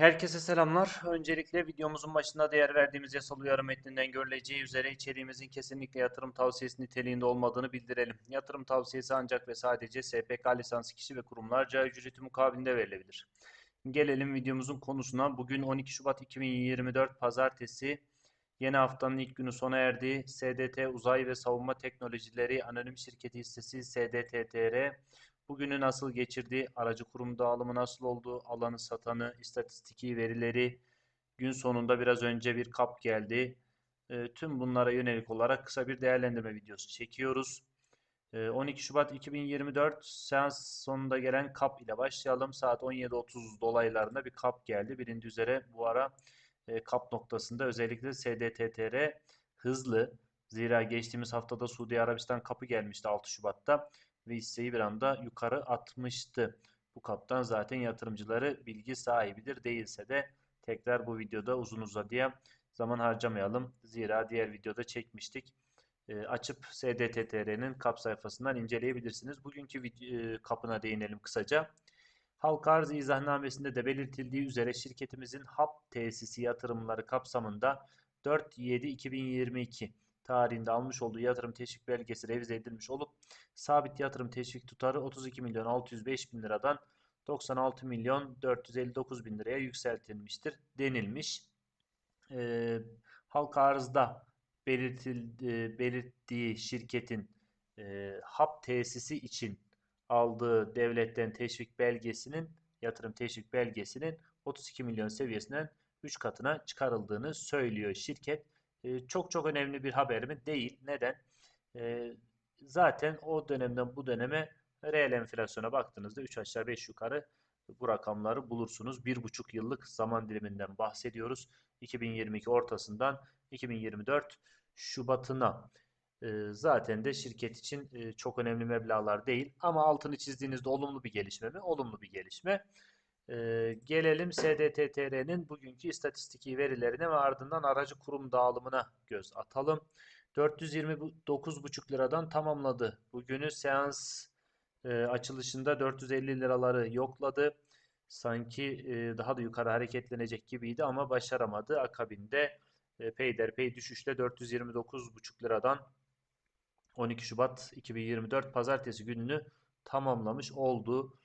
Herkese selamlar. Öncelikle videomuzun başında değer verdiğimiz yasal uyarı metninden görüleceği üzere içeriğimizin kesinlikle yatırım tavsiyesi niteliğinde olmadığını bildirelim. Yatırım tavsiyesi ancak ve sadece SPK lisanslı kişi ve kurumlarca ücreti mukabilinde verilebilir. Gelelim videomuzun konusuna. Bugün 12 Şubat 2024 Pazartesi. Yeni haftanın ilk günü sona erdi. SDT Uzay ve Savunma Teknolojileri Anonim Şirketi hissesi SDTTR Bugünü nasıl geçirdi? Aracı kurum dağılımı nasıl oldu? Alanı satanı, istatistiki verileri, gün sonunda biraz önce bir kap geldi. E, tüm bunlara yönelik olarak kısa bir değerlendirme videosu çekiyoruz. E, 12 Şubat 2024 seans sonunda gelen kap ile başlayalım. Saat 17.30 dolaylarında bir kap geldi. Bilindiği üzere bu ara e, kap noktasında özellikle SDTTR hızlı. Zira geçtiğimiz haftada Suudi Arabistan kapı gelmişti 6 Şubat'ta ve hisseyi bir anda yukarı atmıştı. Bu kaptan zaten yatırımcıları bilgi sahibidir. Değilse de tekrar bu videoda uzun uzadıya zaman harcamayalım. Zira diğer videoda çekmiştik. E, açıp SDTTR'nin kap sayfasından inceleyebilirsiniz. Bugünkü video, e, kapına değinelim kısaca. Halka arz izahnamesinde de belirtildiği üzere şirketimizin HAP tesisi yatırımları kapsamında 4-7-2022 tarihinde almış olduğu yatırım teşvik belgesi revize edilmiş olup sabit yatırım teşvik tutarı 32 milyon 605 bin liradan 96 milyon 459 bin liraya yükseltilmiştir denilmiş. E, halka arzda belirtildi, belirttiği şirketin e, HAP tesisi için aldığı devletten teşvik belgesinin yatırım teşvik belgesinin 32 milyon seviyesinden 3 katına çıkarıldığını söylüyor şirket çok çok önemli bir haber mi? Değil. Neden? zaten o dönemden bu döneme reel enflasyona baktığınızda 3 aşağı 5 yukarı bu rakamları bulursunuz. 1,5 yıllık zaman diliminden bahsediyoruz. 2022 ortasından 2024 Şubat'ına. zaten de şirket için çok önemli meblalar değil. Ama altını çizdiğinizde olumlu bir gelişme mi? Olumlu bir gelişme. Ee, gelelim SDTTR'nin bugünkü istatistiki verilerine ve ardından aracı kurum dağılımına göz atalım. 429,5 liradan tamamladı. Bugünü seans e, açılışında 450 liraları yokladı. Sanki e, daha da yukarı hareketlenecek gibiydi ama başaramadı. Akabinde e, peyderpey düşüşle 429,5 liradan 12 Şubat 2024 Pazartesi gününü tamamlamış oldu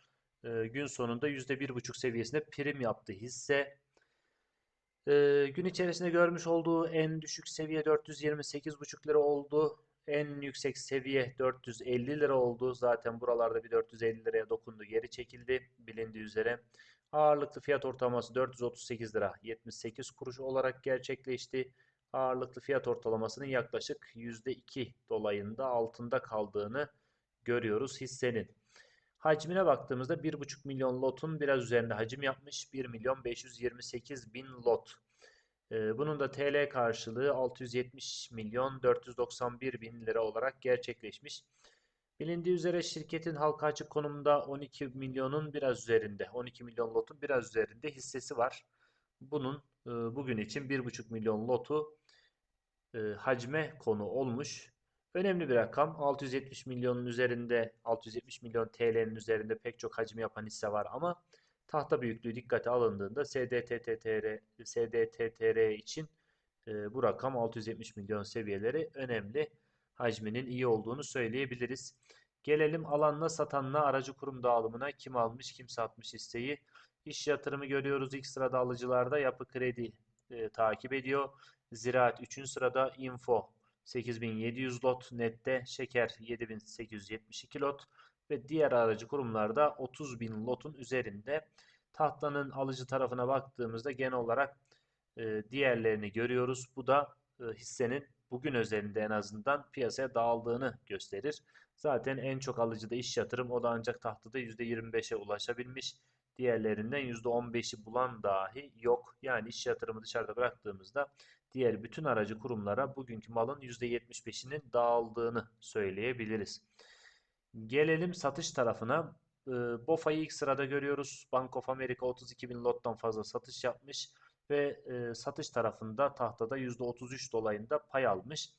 e, gün sonunda %1,5 seviyesinde prim yaptı hisse. E, gün içerisinde görmüş olduğu en düşük seviye 428,5 lira oldu. En yüksek seviye 450 lira oldu. Zaten buralarda bir 450 liraya dokundu. Geri çekildi bilindiği üzere. Ağırlıklı fiyat ortalaması 438 lira 78 kuruş olarak gerçekleşti. Ağırlıklı fiyat ortalamasının yaklaşık %2 dolayında altında kaldığını görüyoruz hissenin. Hacmine baktığımızda 1,5 milyon lotun biraz üzerinde hacim yapmış. 1 milyon 528 bin lot. Ee, bunun da TL karşılığı 670 milyon 491 bin lira olarak gerçekleşmiş. Bilindiği üzere şirketin halka açık konumunda 12 milyonun biraz üzerinde, 12 milyon lotun biraz üzerinde hissesi var. Bunun e, bugün için 1,5 milyon lotu e, hacme konu olmuş. Önemli bir rakam. 670 milyonun üzerinde, 670 milyon TL'nin üzerinde pek çok hacim yapan hisse var ama tahta büyüklüğü dikkate alındığında SDTTR, SDTTR için e, bu rakam 670 milyon seviyeleri önemli. Hacminin iyi olduğunu söyleyebiliriz. Gelelim alanla satanla aracı kurum dağılımına kim almış kim satmış hisseyi. İş yatırımı görüyoruz ilk sırada alıcılarda yapı kredi e, takip ediyor. Ziraat 3. sırada info 8700 lot nette, şeker 7872 lot ve diğer aracı kurumlarda 30.000 lotun üzerinde. Tahtanın alıcı tarafına baktığımızda genel olarak e, diğerlerini görüyoruz. Bu da e, hissenin bugün özelinde en azından piyasaya dağıldığını gösterir. Zaten en çok alıcıda iş yatırım o da ancak tahtada %25'e ulaşabilmiş. Diğerlerinden %15'i bulan dahi yok. Yani iş yatırımı dışarıda bıraktığımızda diğer bütün aracı kurumlara bugünkü malın %75'inin dağıldığını söyleyebiliriz. Gelelim satış tarafına. Ee, BOFA'yı ilk sırada görüyoruz. Bank of America 32 bin lottan fazla satış yapmış ve e, satış tarafında tahtada %33 dolayında pay almış.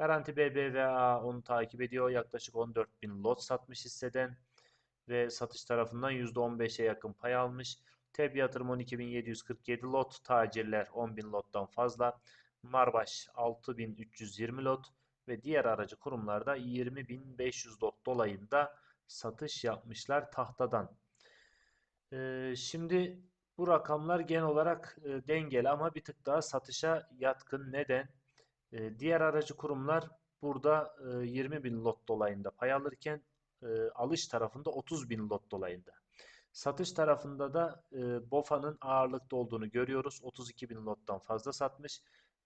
Garanti BBVA onu takip ediyor. Yaklaşık 14 bin lot satmış hisseden ve satış tarafından %15'e yakın pay almış. TEB yatırım 12.747 lot, tacirler 10.000 lottan fazla, Marbaş 6.320 lot ve diğer aracı kurumlarda 20.500 lot dolayında satış yapmışlar tahtadan. Ee, şimdi bu rakamlar genel olarak e, dengeli ama bir tık daha satışa yatkın. Neden? E, diğer aracı kurumlar burada e, 20 bin lot dolayında pay alırken e, alış tarafında 30 bin lot dolayında. Satış tarafında da e, BOFA'nın ağırlıkta olduğunu görüyoruz. 32 bin lottan fazla satmış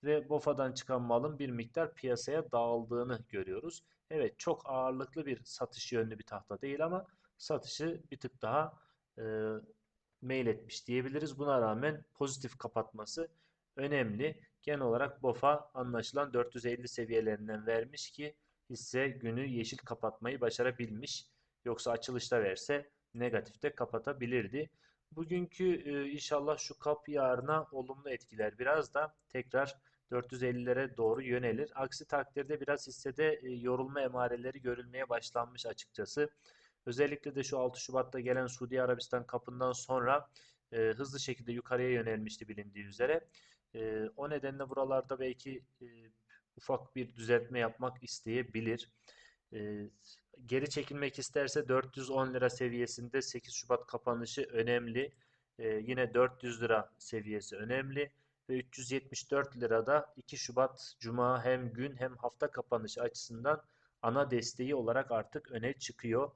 ve BOFA'dan çıkan malın bir miktar piyasaya dağıldığını görüyoruz. Evet çok ağırlıklı bir satış yönlü bir tahta değil ama satışı bir tık daha e, mail etmiş diyebiliriz. Buna rağmen pozitif kapatması önemli. Genel olarak BOFA anlaşılan 450 seviyelerinden vermiş ki hisse günü yeşil kapatmayı başarabilmiş. Yoksa açılışta verse negatifte kapatabilirdi. Bugünkü e, inşallah şu kap yarına olumlu etkiler. Biraz da tekrar 450'lere doğru yönelir. Aksi takdirde biraz hissede e, yorulma emareleri görülmeye başlanmış açıkçası. Özellikle de şu 6 Şubat'ta gelen Suudi Arabistan kapından sonra e, hızlı şekilde yukarıya yönelmişti bilindiği üzere. E, o nedenle buralarda belki e, ufak bir düzeltme yapmak isteyebilir. E, geri çekilmek isterse 410 lira seviyesinde 8 Şubat kapanışı önemli. E, yine 400 lira seviyesi önemli ve 374 lirada 2 Şubat Cuma hem gün hem hafta kapanışı açısından ana desteği olarak artık öne çıkıyor.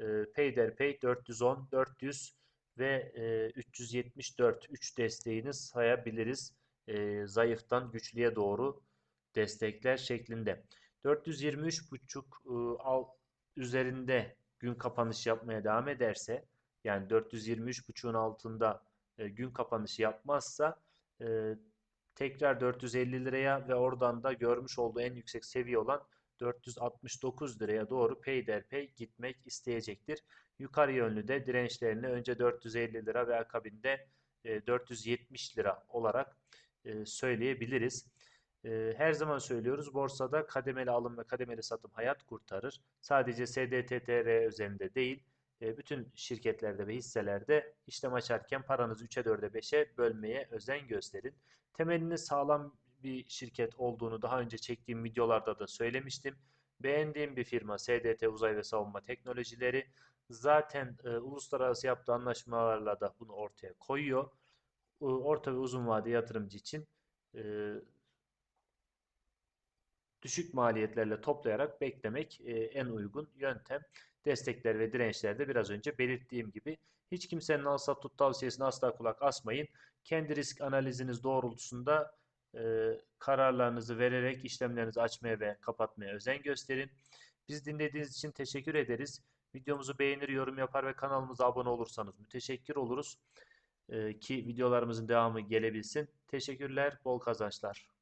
E, Payderpay 410, 400 ve e, 374 3 desteğini sayabiliriz. E, zayıftan güçlüye doğru destekler şeklinde. 423.5 e, üzerinde gün kapanış yapmaya devam ederse yani 423.5'un altında e, gün kapanışı yapmazsa e, tekrar 450 liraya ve oradan da görmüş olduğu en yüksek seviye olan 469 liraya doğru peyderpey gitmek isteyecektir. Yukarı yönlü de dirençlerini önce 450 lira ve akabinde 470 e, lira olarak e, söyleyebiliriz. E, her zaman söylüyoruz borsada kademeli alım ve kademeli satım hayat kurtarır. Sadece SDTTR üzerinde değil bütün şirketlerde ve hisselerde işlem açarken paranızı 3'e 4'e 5'e bölmeye özen gösterin. Temelini sağlam bir şirket olduğunu daha önce çektiğim videolarda da söylemiştim. Beğendiğim bir firma SDT Uzay ve Savunma Teknolojileri zaten e, uluslararası yaptığı anlaşmalarla da bunu ortaya koyuyor. E, orta ve uzun vade yatırımcı için e, düşük maliyetlerle toplayarak beklemek e, en uygun yöntem. Destekler ve dirençlerde biraz önce belirttiğim gibi hiç kimsenin al sat tut tavsiyesine asla kulak asmayın. Kendi risk analiziniz doğrultusunda e, kararlarınızı vererek işlemlerinizi açmaya ve kapatmaya özen gösterin. Biz dinlediğiniz için teşekkür ederiz. Videomuzu beğenir, yorum yapar ve kanalımıza abone olursanız müteşekkir oluruz. E, ki videolarımızın devamı gelebilsin. Teşekkürler, bol kazançlar.